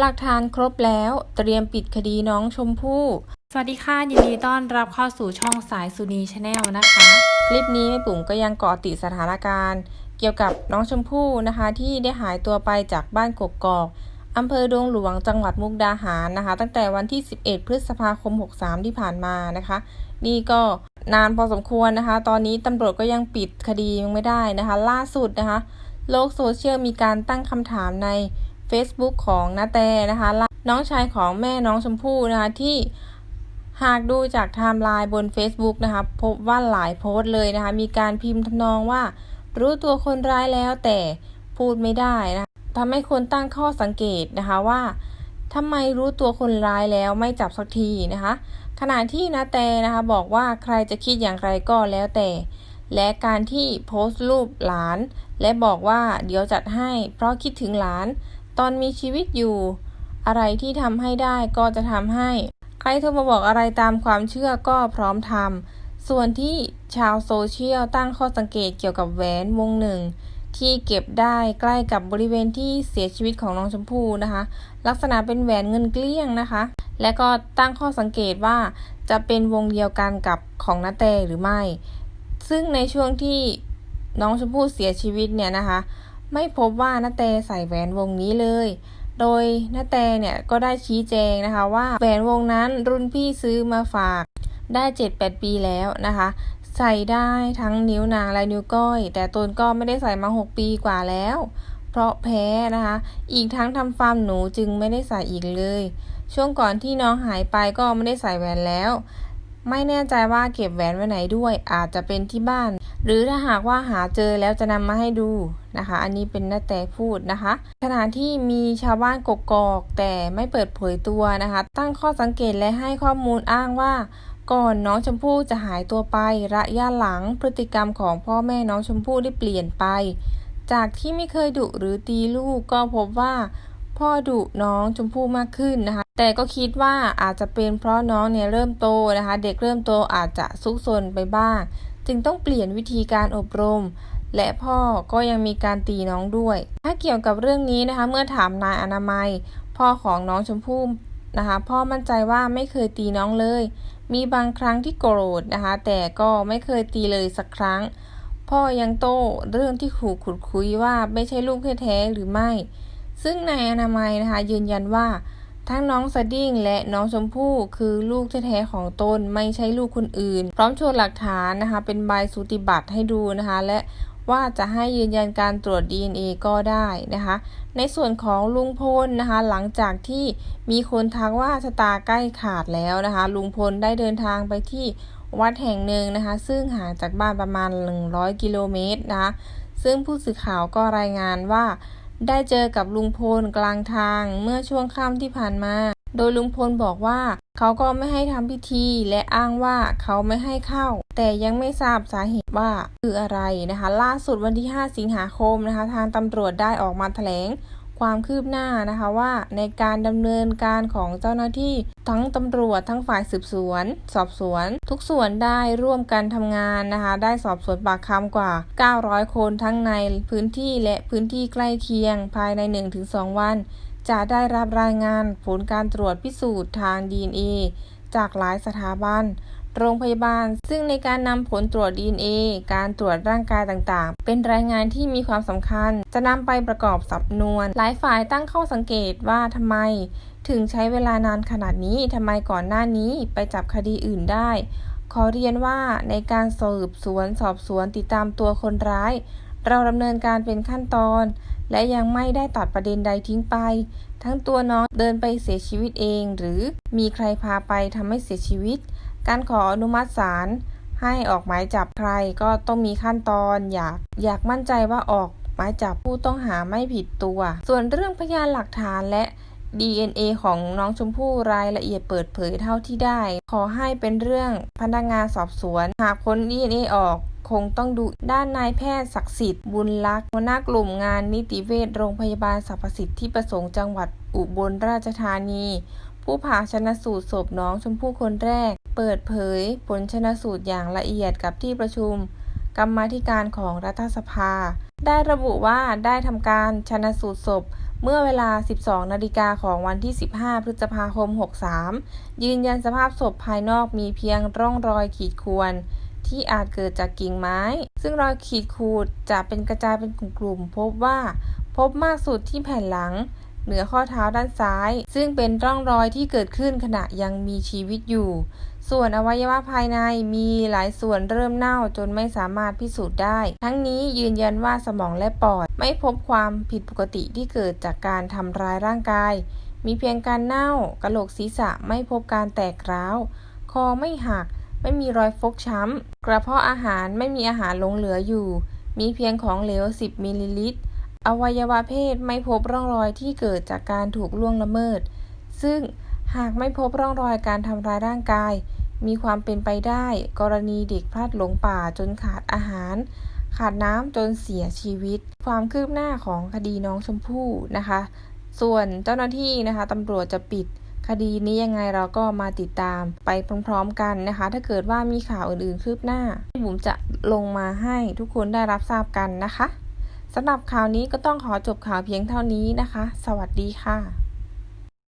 หลักฐานครบแล้ว เตรียมปิดคดีน้องชมพู่สวัสดีค่ะ ยินดีต้อนรับเข้าสู่ช่องสายสุนีชาแนลนะคะ คลิปนี้แม่ปุ๋มก็ยังเกาะติดสถานการณ์ เกี่ยวกับน้องชมพู่นะคะ ที่ได้หายตัวไปจากบ้านกกอกอำเภอดงหลวงจังหวัดมุกดาหารนะคะ ตั้งแต่วันที่ 11 พฤษภาคม 63 ที่ผ่านมานะคะ นี่ก็นานพอสมควรนะคะ ตอนนี้ตำรวจก็ยังปิดคดียังไม่ได้นะคะ ล่าสุดนะคะ โลกโซเชียลมีการตั้งคำถามใน Facebook ของนาแตนะคะและน้องชายของแม่น้องชมพู่นะคะที่หากดูจากไทม์ไลน์บน Facebook นะคะพบว่าหลายโพสต์เลยนะคะมีการพิมพ์ทำนองว่า รู้ตัวคนร้ายแล้วแต่พูดไม่ได้นะคะทำให้คนตั้งข้อสังเกตนะคะว่าทำไมรู้ตัวคนร้ายแล้วไม่จับสักทีนะคะ ขณะที่นาแตนะคะบอกว่าใครจะคิดอย่างไรก็แล้วแต่ และการที่โพสต์รูปหลาน และบอกว่าเดี๋ยวจัดให้ เพราะคิดถึงหลาน ตอนมีชีวิตอยู่ อะไรที่ทำให้ได้ก็จะทำให้ ใครโทรมาบอกอะไรตามความเชื่อก็พร้อมทำส่วนที่ชาวโซเชียลตั้งข้อสังเกตเกี่ยวกับแหวนวงหนึ่งที่เก็บได้ใกล้กับบริเวณที่เสียชีวิตของน้องชมพู่นะคะ ลักษณะเป็นแหวนเงินเกลี้ยงนะคะ และก็ตั้งข้อสังเกตว่าจะเป็นวงเดียวกันกับของนาแตหรือไม่ ซึ่งในช่วงที่น้องชมพู่เสียชีวิตเนี่ยนะคะ ไม่พบว่านาแตใส่แหวนวงนี้เลย โดยนาแตเนี่ยก็ได้ชี้แจงนะคะว่าแหวนวงนั้นรุ่นพี่ซื้อมาฝากได้ 7-8 ปีแล้วนะคะ ใส่ได้ทั้งนิ้วนางและนิ้วก้อย แต่ตนก็ไม่ได้ใส่มา 6 ปีกว่าแล้ว เพราะแพ้นะคะ อีกทั้งทำฟาร์มหนูจึงไม่ได้ใส่อีกเลย ช่วงก่อนที่น้องหายไปก็ไม่ได้ใส่แหวนแล้ว ไม่แน่ใจว่าเก็บแหวนไว้ไหนด้วย อาจจะเป็นที่บ้าน หรือถ้าหากว่าหาเจอแล้วจะนำมาให้ดูนะคะ อันนี้เป็นน้าแต่พูดนะคะ ขณะที่มีชาวบ้านกกอกแต่ไม่เปิดเผยตัวนะคะ ตั้งข้อสังเกตและให้ข้อมูลอ้างว่า ก่อนน้องชมพู่จะหายตัวไประยะหลังพฤติกรรมของพ่อแม่น้องชมพู่ได้เปลี่ยนไป จากที่ไม่เคยดุหรือตีลูกก็พบว่าพ่อดุน้องชมพู่มากขึ้นนะคะ แต่ก็คิดว่าอาจจะเป็นเพราะน้องเนี่ยเริ่มโตนะคะ เด็กเริ่มโตอาจจะซุกซนไปบ้าง จึงต้องเปลี่ยนวิธีการอบรม และพ่อก็ยังมีการตีน้องด้วย ถ้าเกี่ยวกับเรื่องนี้นะคะ เมื่อถามนายอนามัย พ่อของน้องชมพู่นะคะ พ่อมั่นใจว่าไม่เคยตีน้องเลย มีบางครั้งที่โกรธนะคะ แต่ก็ไม่เคยตีเลยสักครั้ง พ่อยังโต้เรื่องที่ขู่ขุดคุยว่าไม่ใช่ลูกแท้ๆหรือไม่ ซึ่งนายอนามัยนะคะยืนยันว่า ทั้งน้องสดิ้งและน้องชมพู่คือลูกแท้ๆของตนไม่ใช่ลูกคนอื่น พร้อมโชว์หลักฐานนะคะ เป็นใบสูติบัตรให้ดูนะคะ และว่าจะให้ยืนยันการตรวจ DNA ก็ได้นะคะ ในส่วนของลุงพลนะคะ หลังจากที่มีคนทักว่าชะตาใกล้ขาดแล้วนะคะ ลุงพลได้เดินทางไปที่วัดแห่งหนึ่งนะคะ ซึ่งห่างจากบ้านประมาณ 100 กิโลเมตรนะคะ ซึ่งผู้สื่อข่าวก็รายงานว่า ได้เจอกับลุงพลกลางทางเมื่อช่วงค่ำที่ผ่านมา โดยลุงพลบอกว่า เขาก็ไม่ให้ทำพิธีและอ้างว่าเขาไม่ให้เข้า แต่ยังไม่ทราบสาเหตุว่าคืออะไรนะคะ ล่าสุดวันที่ 5 สิงหาคมนะคะ ทางตำรวจได้ออกมาแถลง ความคืบหน้านะคะว่าในการดำเนินการของเจ้าหน้าที่ทั้งตำรวจทั้งฝ่ายสืบสวน สอบสวน ทุกส่วนได้ร่วมกันทำงานนะคะ ได้สอบสวนปากคำกว่า 900 คนทั้งในพื้นที่และพื้นที่ใกล้เคียงภายใน 1-2 วัน จะได้รับรายงานผลการตรวจพิสูจน์ทาง DNA จากหลายสถาบัน โรงพยาบาล ซึ่งในการนำผลตรวจ DNA การตรวจร่างกายต่างๆ เป็นรายงานที่มีความสำคัญ จะนำไปประกอบสำนวน หลายฝ่ายตั้งข้อสังเกตว่าทำไม ถึงใช้เวลานานขนาดนี้ทำไมก่อนหน้านี้ไปจับคดีอื่นได้ ขอเรียนว่าในการสืบสวนสอบสวนติดตามตัวคนร้าย เราดำเนินการเป็นขั้นตอน และยังไม่ได้ตัดประเด็นใดทิ้งไป ทั้งตัวน้องเดินไปเสียชีวิตเอง หรือมีใครพาไปทำให้เสียชีวิต การขออนุมัติศาลให้ออกหมายจับใครก็ต้องมีขั้นตอนอยากอยากมั่นใจว่าออกหมายจับผู้ต้องหาไม่ผิดตัว ส่วนเรื่องพยานหลักฐานและ DNA ของน้องชมพู่รายละเอียดเปิดเผยเท่าที่ได้ ขอให้เป็นเรื่องพนักงานสอบสวน หากพ้น DNA ออกคงต้องดูด้านนายแพทย์ศักดิ์สิทธิ์ บุญลักษณ์หัวหน้ากลุ่มงานนิติเวชโรงพยาบาลสรรพสิทธิประสงค์จังหวัดอุบลราชธานี ผู้ผ่าชนะสูตรศพน้องชมพู่คนแรก เปิดเผยผลชนะสูตรอย่างละเอียดกับที่ประชุมกรรมาธิการของรัฐสภา ได้ระบุว่าได้ทำการชนะสูตรศพเมื่อเวลา 12 นาฬิกาของวันที่ 15 พฤษภาคม 63 ยืนยันสภาพศพภายนอกมีเพียงร่องรอยขีดข่วน ที่อาจเกิดจากกิ่งไม้ ซึ่งรอยขีดขูดจะเป็นกระจายเป็นกลุ่มๆพบว่า พบมากสุดที่แผ่นหลัง เหนือข้อเท้าด้านซ้าย ซึ่งเป็นร่องรอยที่เกิดขึ้นขณะยังมีชีวิตอยู่ ส่วนอวัยวะภายในมีหลายส่วนเริ่มเน่าจนไม่สามารถพิสูจน์ได้ ทั้งนี้ยืนยันว่าสมองและปอด ไม่พบความผิดปกติที่เกิดจากการทำร้ายร่างกาย มีเพียงการเน่ากระโหลกศีรษะไม่พบการแตกร้าว คอไม่หัก ไม่มีรอยฟกช้ำ กระเพาะอาหารไม่มีอาหารหลงเหลืออยู่ มีเพียงของเหลว 10มิลลิลิตร อวัยวะเพศไม่พบร่องรอยที่เกิดจากการถูกล่วงละเมิด ซึ่งหากไม่พบร่องรอยการทำร้ายร่างกาย มีความเป็นไปได้ กรณีเด็กพลัดหลงป่าจนขาดอาหาร ขาดน้ำจนเสียชีวิต ความคืบหน้าของคดีน้องชมพู่นะคะ ส่วนเจ้าหน้าที่นะคะตำรวจจะปิดคดีนี้ยังไงเราก็มาติดตามไปพร้อมๆกันนะคะ ถ้าเกิดว่ามีข่าวอื่นๆคืบหน้าบุ๋มจะลงมาให้ทุกคนได้รับทราบกันนะคะ สำหรับข่าวนี้ก็ต้องขอจบข่าวเพียงเท่านี้นะคะ สวัสดีค่ะ